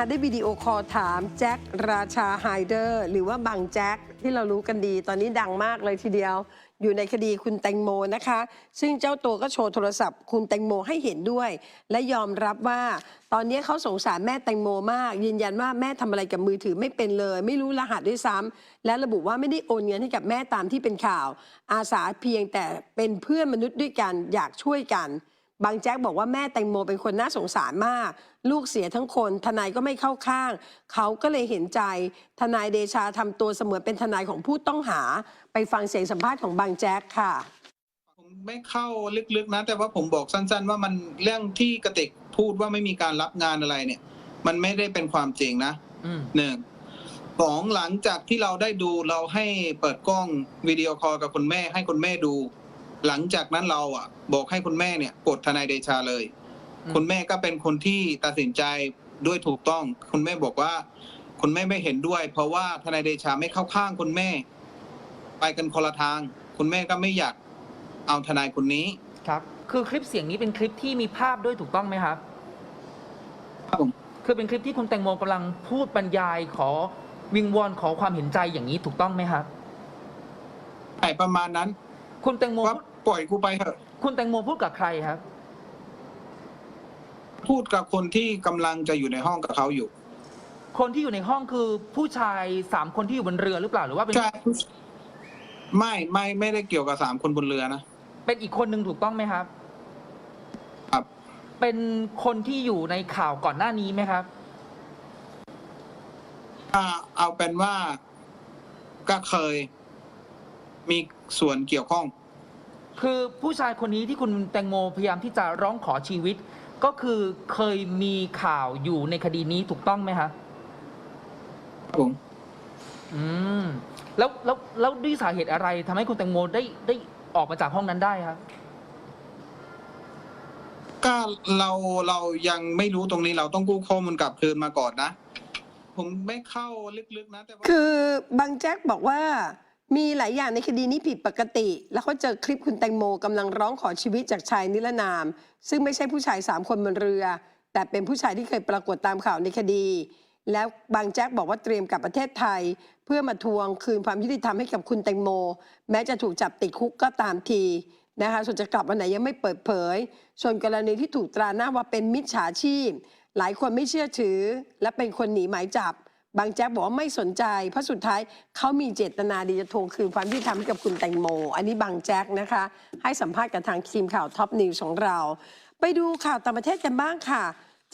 นะคะได้วิดีโอคอลถามแจ็คราชาไฮเดอร์หรือว่าบังแจ็คที่เรารู้กันดี ตอนนี้ดังมากเลยทีเดียว อยู่ในคดีคุณแตงโมนะคะ ซึ่งเจ้าตัวก็โชว์โทรศัพท์คุณแตงโมให้เห็นด้วย และยอมรับว่า ตอนนี้เขาสงสารแม่แตงโมมาก ยืนยันว่าแม่ทำอะไรกับมือถือไม่เป็นเลย ไม่รู้รหัสด้วยซ้ำและระบุว่าไม่ได้โอนเงินให้กับแม่ตามที่เป็นข่าว อาสาเพียงแต่เป็นเพื่อนมนุษย์ด้วยกันอยากช่วยกัน บางแจ็คบอกว่าแม่แตงโมเป็นคนน่าสงสารมาก ลูกเสียทั้งคน ทนายก็ไม่เข้าข้าง เขาก็เลยเห็นใจ ทนายเดชาทำตัวเสมือนเป็นทนายของผู้ต้องหา ไปฟังเสียงสัมภาษณ์ของบางแจ็คค่ะผมไม่เข้าลึกๆนะ แต่ว่าผมบอกสั้น ๆ ว่ามันเรื่องที่กระติกพูดว่าไม่มีการรับงานอะไรเนี่ย มันไม่ได้เป็นความจริงนะอืมหนึ่งสองหลังจากที่เราได้ดูเราให้เปิดกล้องวิดีโอคอลกับคุณแม่ให้คุณแม่ดู หลังจากนั้นเราอะ บอกให้คุณแม่เนี่ยกดทนายเดชาเลยอืมคุณแม่ก็เป็นคนที่ตัดสินใจด้วยถูกต้อง คุณแม่บอกว่า คุณแม่ไม่เห็นด้วย เพราะว่าทนายเดชาไม่เข้าข้างคุณแม่ ไปกันคนละทาง คุณแม่ก็ไม่อยากเอาทนายคนนี้ครับ คือคลิปเสียงนี้เป็นคลิปที่มีภาพด้วยถูกต้องไหมครับครับผมคือเป็นคลิปที่คุณแตงโมกำลังพูดบรรยายขอวิงวอนขอความเห็นใจอย่างนี้ถูกต้องไหมครับใช่ประมาณนั้น คุณแตงโมว่าพูด ปล่อยกูไปเถอะ คุณแตงโมพูดกับใครครับ พูดกับคนที่กำลังจะอยู่ในห้องกับเขาอยู่คนที่อยู่ในห้องคือผู้ชายสามคนที่อยู่บนเรือหรือเปล่าหรือว่าเป็นใช่ไม่ไม่ไม่ได้เกี่ยวกับสามคนบนเรือนะ เป็นอีกคนหนึ่งถูกต้องไหมครับ ครับ เป็นคนที่อยู่ในข่าวก่อนหน้านี้ไหมครับ ถ้าเอาเป็นว่าก็เคยมีส่วนเกี่ยวข้อง คือผู้ชายคนนี้ที่คุณแตงโมพยายามที่จะร้องขอชีวิต ก็คือเคยมีข่าวอยู่ในคดีนี้ถูกต้องไหมครับครับผมอืมแล้วแล้วแล้วด้วยสาเหตุอะไรทำให้คุณแตงโมได้ได้ออกมาจากห้องนั้นได้ครับก็เราเรายังไม่รู้ตรงนี้เราต้องกู้ข้อมูลกลับคืนมาก่อนนะ ผมไม่เข้าลึกๆนะแต่ว่า คือบางแจ็คบอกว่า มีหลายอย่างในคดีนี้ผิดปกติ แล้วเขาเจอคลิปคุณแตงโมกำลังร้องขอชีวิตจากชายนิรนาม ซึ่งไม่ใช่ผู้ชายสามคนบนเรือ แต่เป็นผู้ชายที่เคยปรากฏตามข่าวในคดี แล้วบางแจ็คบอกว่าเตรียมกลับประเทศไทย เพื่อมาทวงคืนความยุติธรรมให้กับคุณแตงโม แม้จะถูกจับติดคุกก็ตามทีนะคะส่วนจะกลับวันไหนยังไม่เปิดเผย ส่วนกรณีที่ถูกตราหน้าว่าเป็นมิจฉาชีพ หลายคนไม่เชื่อถือ และเป็นคนหนีหมายจับ บางแจ๊กบอกว่าไม่สนใจ เพราะสุดท้ายเขามีเจตนาดีจะทวงคืนความยุติธรรมให้กับคุณแตงโม อันนี้บางแจ๊กนะคะ ให้สัมภาษณ์กับทางทีมข่าวท็อปนิวส์ของเรา ไปดูข่าวต่างประเทศกันบ้างค่ะ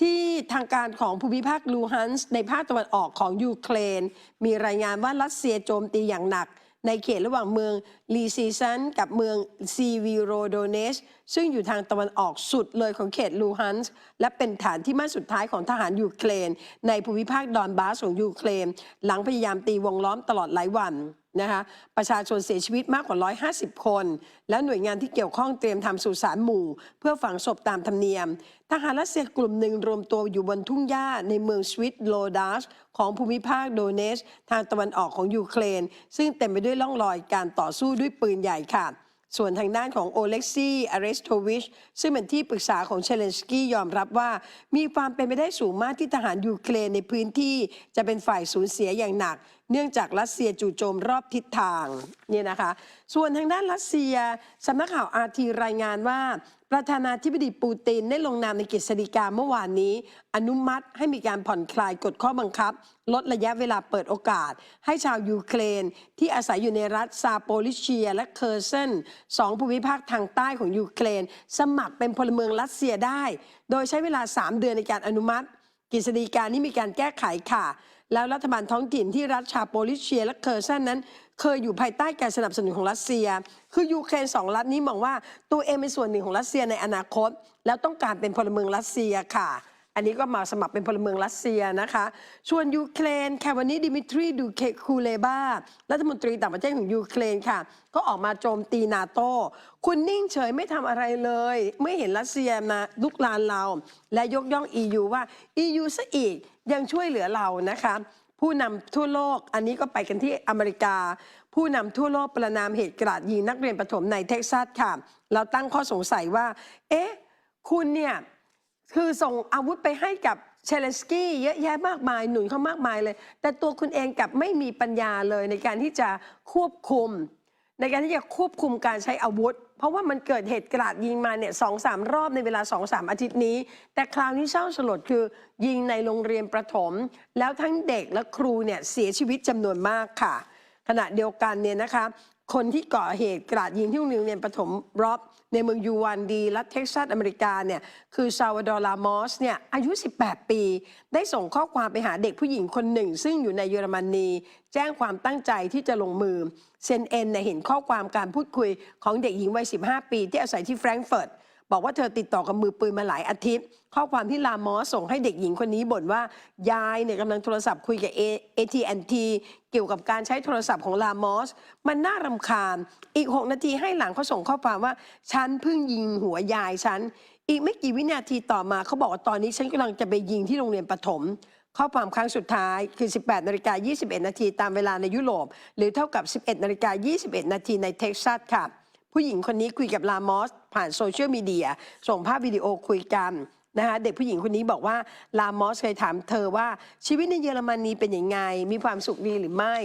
ที่ทางการของภูมิภาคลูฮันส์ในภาคตะวันออกของยูเครน มีรายงานว่ารัสเซียโจมตีอย่างหนัก ในเขตระหว่างเมืองลีซีซันกับเมืองซีวีโรโดเนส ซึ่งอยู่ทางตะวันออกสุดเลยของเขตลูฮันส์และเป็นฐานที่มั่นสุดท้ายของทหารยูเครน ในภูมิภาคดอนบาสของยูเครน หลังพยายามตีวงล้อมตลอดหลายวันนะคะประชาชนเสียชีวิตมากกว่า 150 คน และหน่วยงานที่เกี่ยวข้องเตรียมทำสุสานหมู่ เพื่อฝังศพตามธรรมเนียม ทหารรัสเซียกลุ่มหนึ่งรวมตัวอยู่บนทุ่งหญ้าในเมืองสวิตโลดัสของภูมิภาคโดเนส ทางตะวันออกของยูเครน ซึ่งเต็มไปด้วยร่องรอยการต่อสู้ด้วยปืนใหญ่ค่ะ ส่วนทางด้านของโอเล็กซีอาริสโทวิช ซึ่งเป็นที่ปรึกษาของเชเลนสกี้ยอมรับว่า มีความเป็นไปได้สูงมากที่ทหารยูเครนในพื้นที่จะเป็นฝ่ายสูญเสียอย่างหนัก เนื่องจากรัสเซียจู่โจมรอบทิศทางนี่นะคะ ส่วนทางด้านรัสเซียสำนักข่าวอาทีรายงานว่า ประธานาธิบดีปูตินได้ลงนามในกฤษฎีกาเมื่อวานนี้ อนุมัติให้มีการผ่อนคลายกฎข้อบังคับ ลดระยะเวลาเปิดโอกาส ให้ชาวยูเครน ที่อาศัยอยู่ในรัฐซาโปลิเชีย และเคอร์เซนสองภูมิภาคทางใต้ของยูเครน สมัครเป็นพลเมืองรัสเซียได้ โดยใช้เวลา 3 เดือนในการอนุมัติกฤษฎีกานี้มีการแก้ไขค่ะ แล้วรัฐบาลท้องถิ่นที่รัฐชาโปลิเชียและเคอร์เซนนั้น เคยอยู่ภายใต้การสนับสนุนของรัสเซีย คือยูเครนสองรัฐนี้มองว่าตัวเองเป็นส่วนหนึ่งของรัสเซียในอนาคต แล้วต้องการเป็นพลเมืองรัสเซียค่ะ อันนี้ก็มาสมัครเป็นพลเมืองรัสเซียนะคะส่วนยูเครนค่ะวันนี้ดิมิทรีดูเคคูเลบารัฐมนตรีต่างประเทศของยูเครนค่ะ ก็ออกมาโจมตีนาโต้คุณนิ่งเฉยไม่ทำอะไรเลย ไม่เห็นรัสเซียมาลุกลานเรา และยกย่อง EU ว่า EU ซะอีกยังช่วยเหลือเรานะคะผู้นำทั่วโลกอันนี้ก็ไปกันที่อเมริกา ผู้นำทั่วโลกประนามเหตุกราดยิงนักเรียนประถมในเท็กซัสค่ะ เราตั้งข้อสงสัยว่า เอ๊ะ คุณเนี่ย คือส่งอาวุธไปให้กับเชเลสกี้เยอะแยะมากมายหนุนเขามากมายเลย แต่ตัวคุณเองกับไม่มีปัญญาเลยในการที่จะควบคุม ในการที่จะควบคุมการใช้อาวุธ เพราะว่ามันเกิดเหตุกราดยิงมาเนี่ยสองสามรอบในเวลาสองสามอาทิตย์นี้ แต่คราวนี้เศร้าสลดคือ ยิงในโรงเรียนประถม แล้วทั้งเด็กและครูเนี่ยเสียชีวิตจำนวนมากค่ะขณะเดียวกันเนี่ยนะคะ คนที่ก่อเหตุกราดยิงที่โรงเรียนประถมรอบในเมืองยูวานดี รัฐเท็กซัสอเมริกาเนี่ยคือซาวดอร์ลามอสเนี่ยอายุ 18 ปี ได้ส่งข้อความไปหาเด็กผู้หญิงคนหนึ่ง ซึ่งอยู่ในเยอรมนี แจ้งความตั้งใจที่จะลงมือ เซนเอ็นเนี่ยเห็นข้อความการพูดคุยของเด็กหญิงวัย 15 ปี ที่อาศัยที่แฟรงก์เฟิร์ต บอกว่าเธอติดต่อกับมือปืนมาหลายอาทิตย์ ข้อความที่ลามอสส่งให้เด็กหญิงคนนี้บ่นว่า ยายเนี่ยกำลังโทรศัพท์คุยกับ AT&T เกี่ยวกับการใช้โทรศัพท์ของลามอส มันน่ารำคาญ อีก 6 นาทีให้หลังเขาส่งข้อความว่า ฉันเพิ่งยิงหัวยายฉัน อีกไม่กี่วินาทีต่อมาเขาบอกว่าตอนนี้ฉันกำลังจะไปยิงที่โรงเรียนประถมข้อความครั้งสุดท้ายคือ 18 นาฬิกา 21 นาทีตามเวลาในยุโรป หรือเท่ากับ 11 นาฬิกา 21 นาทีในเท็กซัสค่ะ ผู้หญิงคนนี้คุยกับลามอส ผ่านโซเชียลมีเดียส่งภาพวิดีโอคุยกันนะคะเด็กผู้หญิงคนนี้บอกว่าลามอสเคยถามเธอว่าชีวิตในเยอรมนีเป็นยังไง มีความสุขดีหรือไม่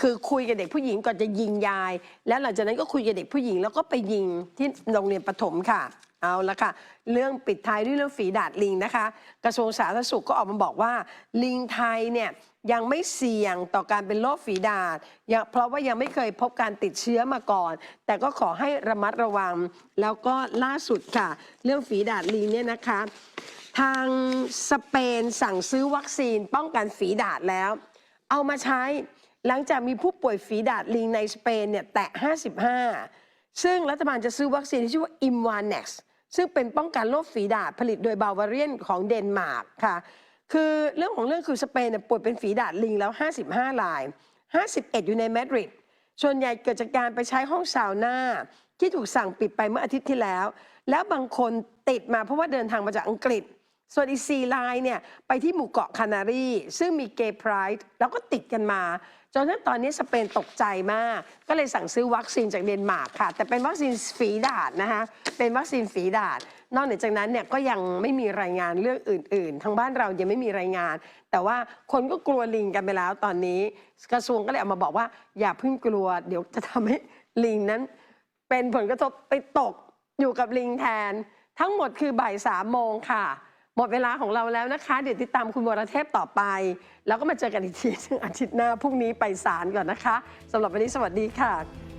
คือคุยกับเด็กผู้หญิงก่อนจะยิงยาย แล้วหลังจากนั้นก็คุยกับเด็กผู้หญิงแล้วก็ไปยิงที่โรงเรียนประถมค่ะ เอาละค่ะ เรื่องปิดท้ายด้วยเรื่องฝีดาดลิงนะคะ กระทรวงสาธารณสุขก็ออกมาบอกว่า ลิงไทยเนี่ยยังไม่เสี่ยงต่อการเป็นโรคฝีดาดเพราะว่ายังไม่เคยพบการติดเชื้อมาก่อน แต่ก็ขอให้ระมัดระวัง แล้วก็ล่าสุดค่ะ เรื่องฝีดาดลิงเนี่ยนะคะ ทางสเปนสั่งซื้อวัคซีนป้องกันฝีดาดแล้ว เอามาใช้หลังจากมีผู้ป่วยฝีดาดลิงในสเปนเนี่ยแตะ 55 ซึ่งรัฐบาลจะซื้อวัคซีนที่ชื่อว่า i m v a n e x ซึ่งเป็นป้องกันโรคฝีดาดผลิตโดยบาวาเรียนของเดนมาร์กค่ะ คือเรื่องของเรื่องคือสเปนเนี่ยป่วยเป็นฝีดาดลิงแล้ว 55ราย 51 อยู่ในมาดริดส่วนใหญ่เกิดจากการไปใช้ห้องซาวน่าที่ถูกสั่งปิดไปเมื่ออาทิตย์ที่แล้ว แล้วบางคนติดมาเพราะว่าเดินทางมาจากอังกฤษ ส่วนอีกซีไลน์เนี่ยไปที่หมู่เกาะคานารีซึ่งมีเกย์ไพรายแล้วก็ติดกันมา จนทั้งตอนนี้สเปนตกใจมาก ก็เลยสั่งซื้อวัคซีนจากเดนมาร์กค่ะ แต่เป็นวัคซีนฝีดาดนะคะเป็นวัคซีนฝีดาด นอกเหนือจากนั้นเนี่ยก็ยังไม่มีรายงานเรื่องอื่น ๆ ทางบ้านเรายังไม่มีรายงาน แต่ว่าคนก็กลัวลิงกันไปแล้วตอนนี้ กระทรวงก็เลยเอามาบอกว่า อย่าเพิ่งกลัว เดี๋ยวจะทำให้ลิงนั้น เป็นผลกระทบไปตกอยู่กับลิงแทน ทั้งหมดคือบ่ายสามโมงค่ะ มดเวลาของเราแล้วนะคะ เดี๋ยวติดตามคุณวรเทพต่อไป แล้วก็มาเจอกันอีกทีซึ่งอาทิตย์หน้าพรุ่งนี้ไปศาลก่อนนะคะสำหรับวันนี้สวัสดีค่ะ